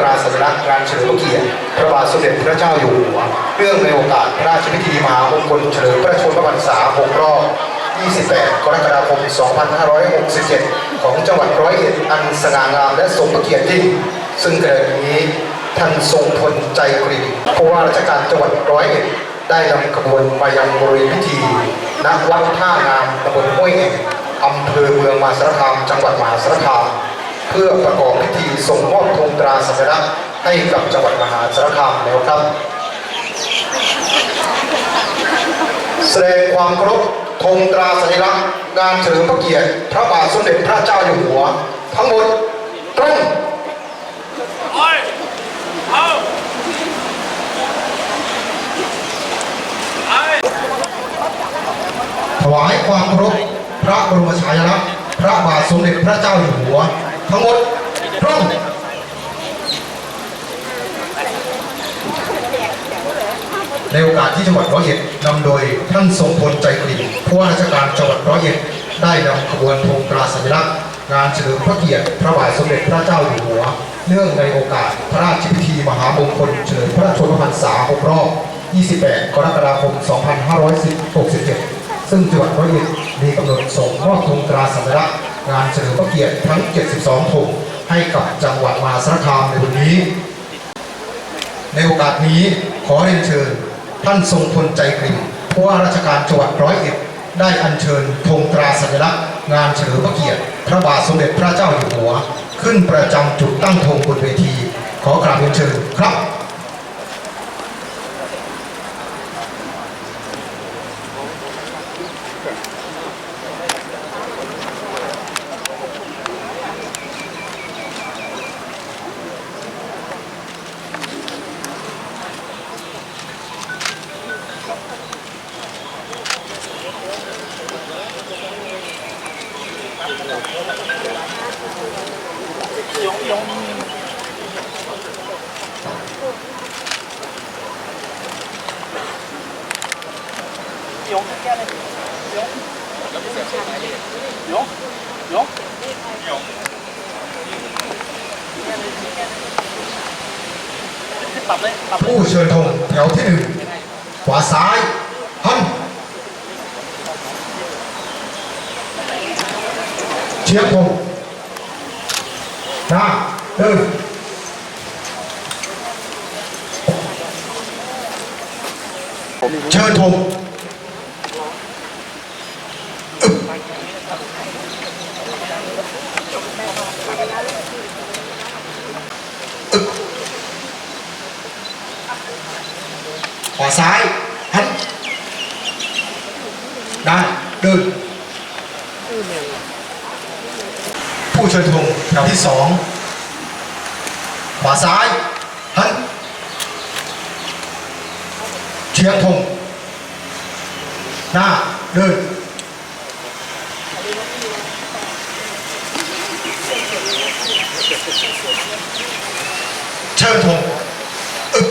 ตราสัญลักษณ์งานเฉลิมเกียรติพระบาทสมเด็จพระเจ้าอยู่หัวเรื่องในโอกาสพระราชพิธีมหามงคลเฉลิมพระชนมพรรษา6รอบ 28 กรกฎาคม 2567 ของจังหวัดร้อยเอ็ดอันสง่างามและสมเกียรติยิ่งซึ่งขณะนี้ท่านทรงพลใจกรีผู้ว่าราชการจังหวัดร้อยเอ็ดได้นำขบวนมายังบริเวณพิธีณวัดท่างามตำบลห้วยแอ่งอำเภอเมืองมหาสารคาม จังหวัดมหาสารคาม เพื่อประกอบพิธีส่งมอบธงตราสัญลักษณ์ให้กับจังหวัดมหาสารคามแล้วครับ แสดงความเคารพธงตราสัญลักษณ์งานเฉลิมพระเกียรติพระบาทสมเด็จพระเจ้าอยู่หัว ทั้งหมดตรงถวายความเคารพพระบรมฉายาลักษณ์พระบาทสมเด็จพระเจ้าอยู่หัว ทั้งหมดตรงในโอกาสที่จังหวัดร้อยเอ็ดนำโดยท่านทรงพลใจกลิ่นผู้ว่าราชการจังหวัดร้อยเอ็ดได้นำขบวนธงตราสัญลักษณ์งานเฉลิมพระเกียรติพระบาทสมเด็จพระเจ้าอยู่หัว เนื่องในโอกาสพระราชพิธีมหามงคลเฉลิมพระชนมพรรษา6รอบ 28 กรกฎาคม 2567 ซึ่งจังหวัดร้อยเอ็ดมีกำหนดส่งมอบธงตราสัญลักษณ์ งานเฉลิมพระเกียรติทั้ง 72ธงให้กับจังหวัดมหาสารคามในวันนี้ ในโอกาสนี้ขอเรียนเชิญท่านทรงพลใจกลิ่นผู้ว่าราชการจังหวัดร้อยเอ็ดได้อัญเชิญธงตราสัญลักษณ์งานเฉลิมพระเกียรติพระบาทสมเด็จพระเจ้าอยู่หัว ขึ้นประจำจุดตั้งธงบนเวที ขอกราบเรียนเชิญครับ Dũng ra đây. Dũng. Dũng. Dũng. Dũng. ปรับเลยปรับเลย ผู้เชิญธงแถวที่หนึ่งขวาซ้ายหันเชียร์ธงหน้าเดินเชิญธงอึ๊บอึ๊บ ขวาซ้ายหันได้เดินผู้เชิญธงแถวที่สองขวาซ้ายหันเชียงธงหน้าเดินเชิญธงอึ๊บ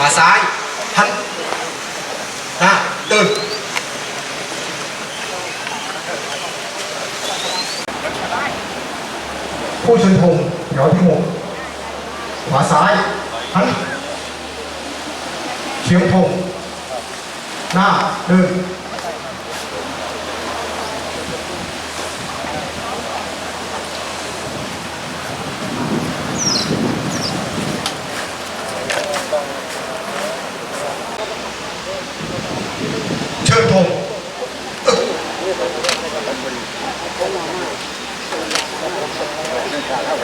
ขวาซ้ายหันหน้าเดินผู้ชนธงแถวที่หกขวาซ้ายหันเฉียงธงหน้าเดินเชิญธงอึ๊บอึ๊บ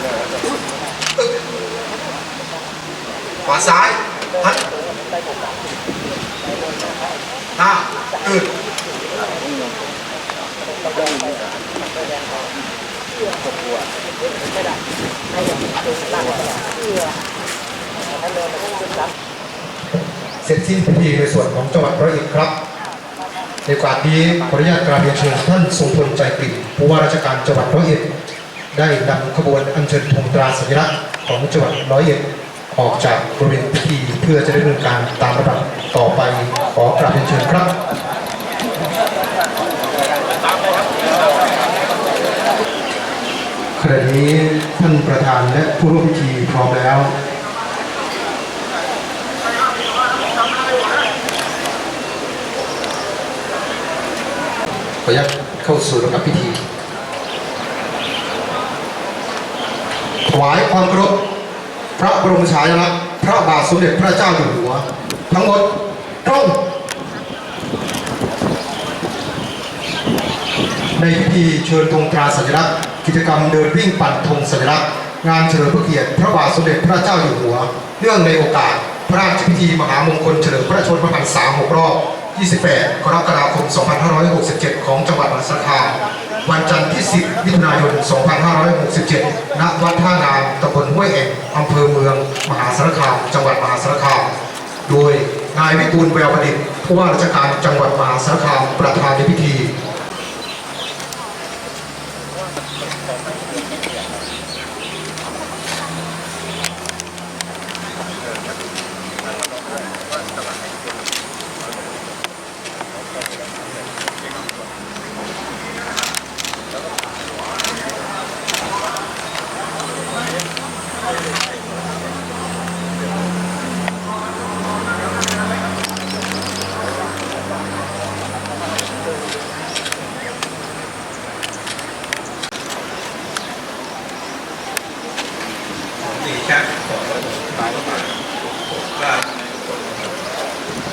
ขวาซ้ายหันหน้าเดินเสร็จสิ้นพิธีในส่วนของจังหวัดร้อยเอ็ดครับ ในโอกาสนี้ขออนุญาตกราบเรียนเชิญท่านทรงพลใจกลิ่นผู้ว่าราชการจังหวัดร้อยเอ็ด ได้นำขบวนอัญเชิญธงตราสัญลักษณ์ของจังหวัดร้อยเอ็ดออกจากบริเวณพิธีเพื่อจะได้ดำเนินการตามระดับต่อไปขอกราบเรียนเชิญครับขณะนี้ท่านประธานและผู้ร่วมพิธีพร้อมแล้ว ขออนุญาตเข้าสู่ระดับพิธี ถวายความเคารพพระบรมฉายาลักษณ์พระบาทสมเด็จพระเจ้าอยู่หัว ทั้งหมดตรงในพิธีเชิญธงตราสัญลักษณ์กิจกรรมเดินวิ่งปั่นธงสัญลักษณ์งานเฉลิมพระเกียรติพระบาทสมเด็จพระเจ้าอยู่หัว เนื่องในโอกาส พระราชพิธีมหามงคลเฉลิมพระชนมพรรษา6รอบ 28 กรกฎาคม 2567 ของจังหวัดมหาสารคาม วันจันทร์ที่ 10มิถุนายน 2567 ณ วัดท่านามตำบลห้วยเอ็งอำเภอเมือง มหาสารคาม จังหวัดมหาสารคาม โดยนายวิบูลแววประดิษฐ์ผู้ว่าราชการจังหวัดมหาสารคามประธานในพิธี ดีชาติของพระองค์ว่า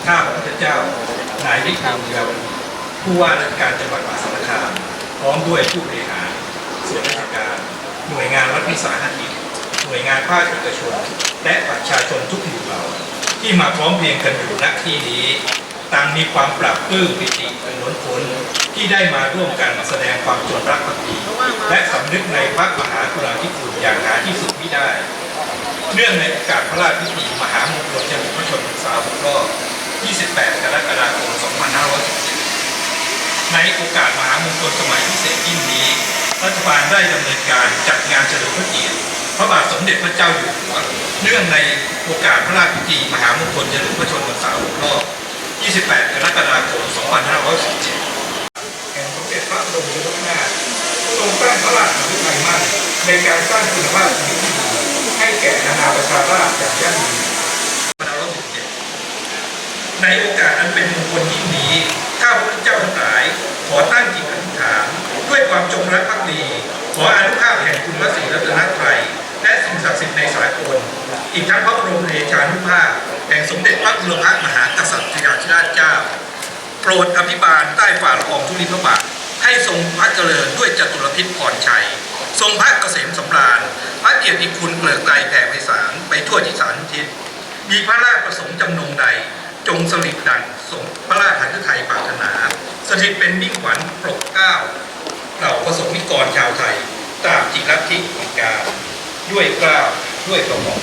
ข้าพระพุทธเจ้านายวิทูลเยาวผู้ว่าราชการจังหวัดมหาสารคามพร้อมด้วยผู้บริหารส่วนราชการ หน่วยงานรัฐวิสาหกิจหน่วยงานภาคเอกชน และประชาชนทุกหมู่เหล่าที่มาพร้อมเพรียงกันอยู่ณที่นี้ต่างมีความปรับปลื้มปิติเป็นล้นพ้นที่ได้มาร่วมกันแสดงความจงรักภักดีและสำนึกในพระมหากรุณาธิคุณอย่างหาที่สุดมิได้เนื่องในโอกาสพระราชพิธีมหามงคลเฉลิมพระชนมพรรษา6รอบ 28 กรกฎาคม 2517ในโอกาสมหามงคลสมัยพิเศษยิ่งนี้ รัฐบาลได้ดำเนินการจัดงานเฉลิมพระเกียรติ พระบาทสมเด็จพระเจ้าอยู่หัวเนื่องในโอกาสพระราชพิธีมหามงคลเฉลิมพระชนมพรรษา6รอบ 28 กรกฎาคม 2517แห่งสมเด็จพระบรมชนกนาถทรงตั้งพระราชฤทัยมั่นในการสร้างคุณภาพชีวิตที่ดีให้แก่นานาประชาราษฎร์อย่างยั่งยืนในโอกาสอันเป็นมงคลยิ่งนี้ข้าพระเจ้าทั้งหลาย ขอตั้งจิตอธิษฐาน ด้วยความจงรักภักดี ขออนุภาพแห่งคุณพระศรีรัตนตรัย และสิ่งศักดิ์สิทธิ์ในสากลอีกทั้งพระบรมเดชานุภาพแห่งสมเด็จพระบรมมหากษัตริย์ยาธิราชเจ้า โปรดอภิบาลใต้ฝ่าละอองธุลีพระบาทให้ทรงพระเจริญด้วยจตุรพิษพรชัย ทรงพระเกษมสำราญ พระเกียรติคุณเกลือไกลแผ่ไพศาลไปทั่วทิศานทิศมีพระราชประสงค์จำนงใด จงสลิดดังสมพระราชหันไทยปรารถนา สถิตเป็นมิ่งขวัญปกเก้าเหล่าประสงค์นิกรชาวไทยตามจิตลัทธิของการ ด้วยกล้าวด้วยกระหม่อม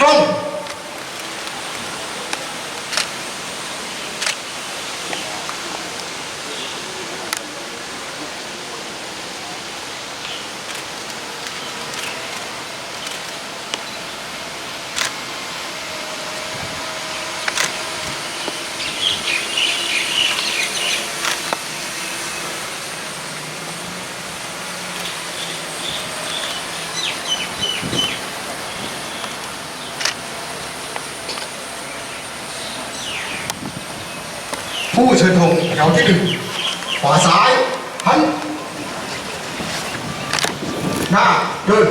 ทั้ ขวาซ้ายหันหน้าเดิน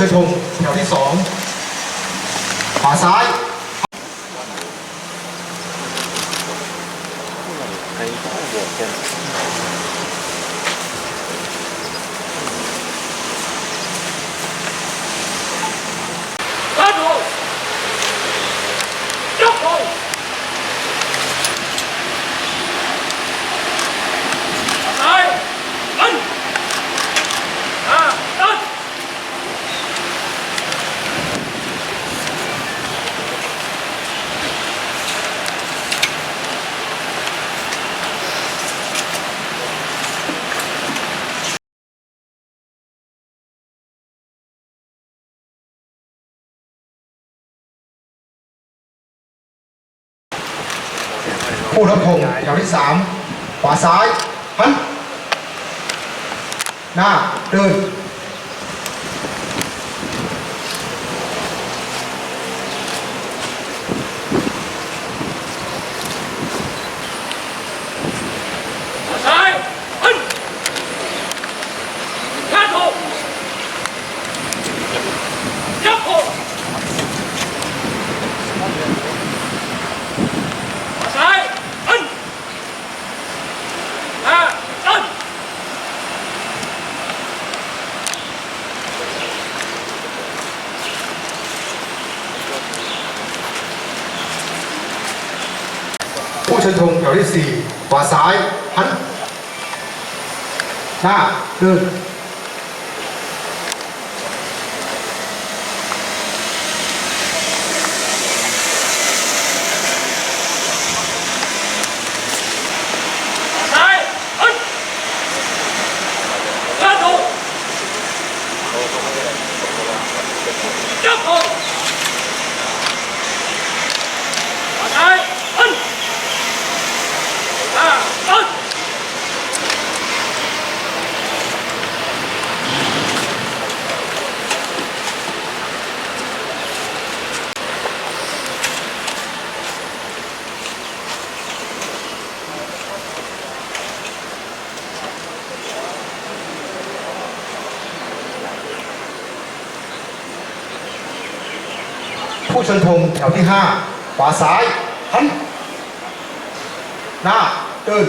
ชยงแถวที่สองขวาซ้าย hát ผู้รับพงแถวที่สามขวาซ้ายหันหน้าเดิน เชิญธงแถวที่สี่ขวาซ้ายหันหน้าเดิน Oh! ผู้เชิญธงแถวที่ห้าขวาซ้ายหันหน้าเดิน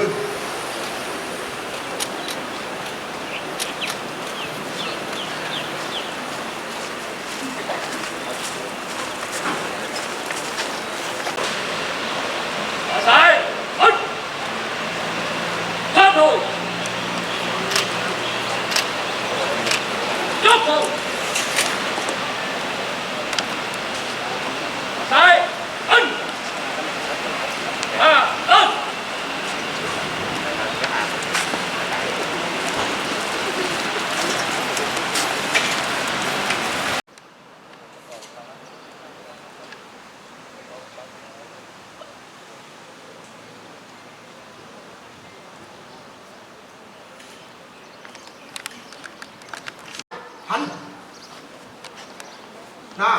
หน้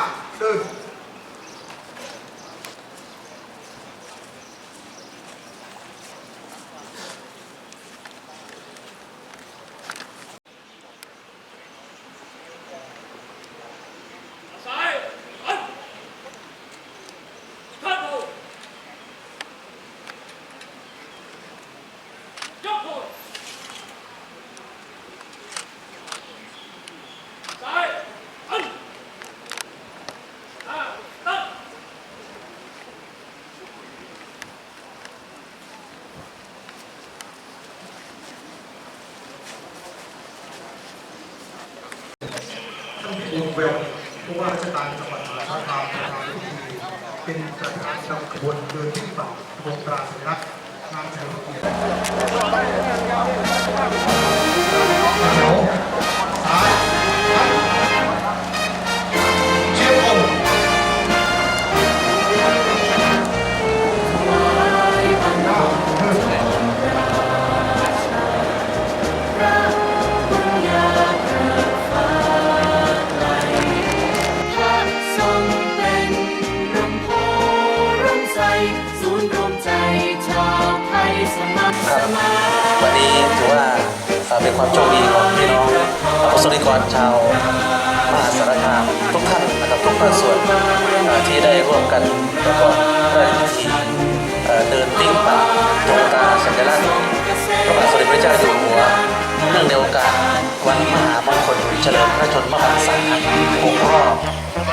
องในโอกาสวันมหามงคลเฉลิมพระชนมพรรษา6รอบ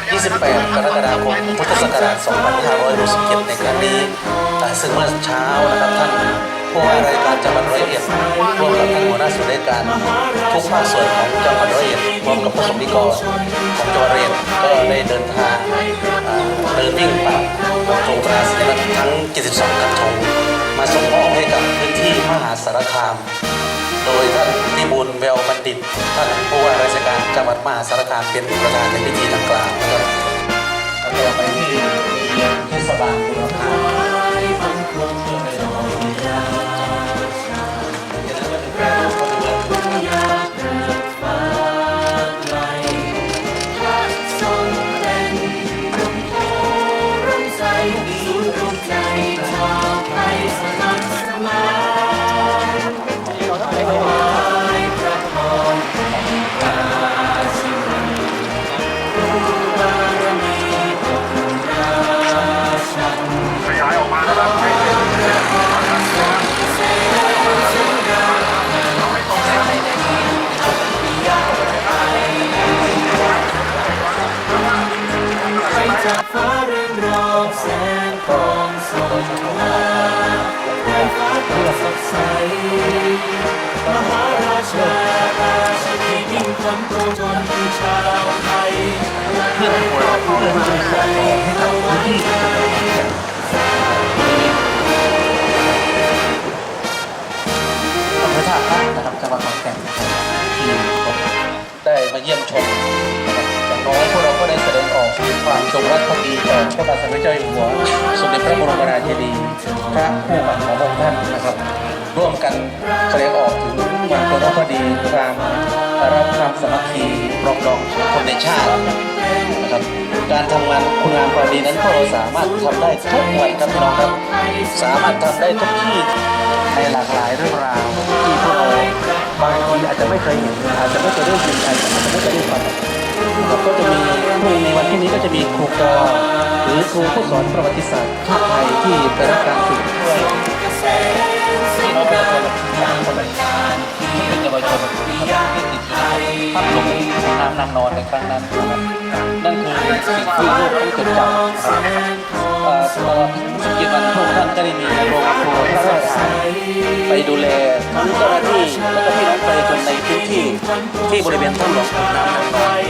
28 กรกฎาคม พุทธศักราช 2567 ในครั้งนี้เอ่ซึ่งเมื่อเช้านะครับท่านผู้ว่าราชการจังหวัดร้อยเอ็ดร่วมกับทานหัวหน้าส่วนราชการทุกภาคส่วนของจังหวัดร้อยเอ็ดรวมกับผู้สมนิกรของจังหวัดร้อยเอ็ดก็ได้เดินทางเดินวิ่งป่าตรงตราสัญลักษณ์ทั้ง 72กระทงมาส่งมอบให้กับพื้นที่มหาสารคาม โดยท่านพิบูลแววบัณฑิต ท่านผู้ว่าราชการจังหวัดมหาสารคามเป็นประธานในพิธีดังกล่าวนะครับแล้วก็ไปที่ ยิ่งคำโปรจนชาวไทยเพื่อใครอบครัวใจเอาไว้ใจอำเภอท่าพระนะครับจังหวัดขอนแก่นที่ได้มาเยี่ยมชมนะครับอย่างน้อยพวกเราก็ได้แสดงออกความจงรักภักดีต่อพระบาทสมเด็จเจ้าอยู่หัว สมเด็จพระบรมราชินีพระผู้บัของพระองค์ท่านนะครับ ร่วมกันแสดงออกถึงความจงรักภักดีความรักความสามัคคีปรองดองคนในชาตินะครับการทำงานคุณงามความดีนั้นพวกเราสามารถทำได้ทุกวันครับพี่น้องครับ สามารถทำได้ทุกที่ในหลากหลายเรื่องราวที่พวกเราบางทีอาจจะไม่เคยเห็นอาจจะไม่เคยได้ยินอาจจะไม่เคยได้ฟังก็จะมีพรุ่งนี้วันพรุ่นี้ก็จะมีครูกอหรือครูผู้สอนประวัติศาสตร์ชาติไทยที่ไปรับการฝึกด้วย พี่น้องประชาชนสามคนที่เป็นเยาวชนที่ติดอยู่ในภาพหลงน้ำนางนอนในครั้งนั้นนะครับนั่นคือสิ่งที่ลูกต้องจดจำครับเอ่อตลอดสกิจวันพวกท่านก็ได้มีโรงครัวพระราชทานไปดูแลทั้งเจ้าหน้าที่และก็พี่น้องประชาชนในพื้นที่ที่บริเวณถ้ำหลวงขุนน้ำนางนอน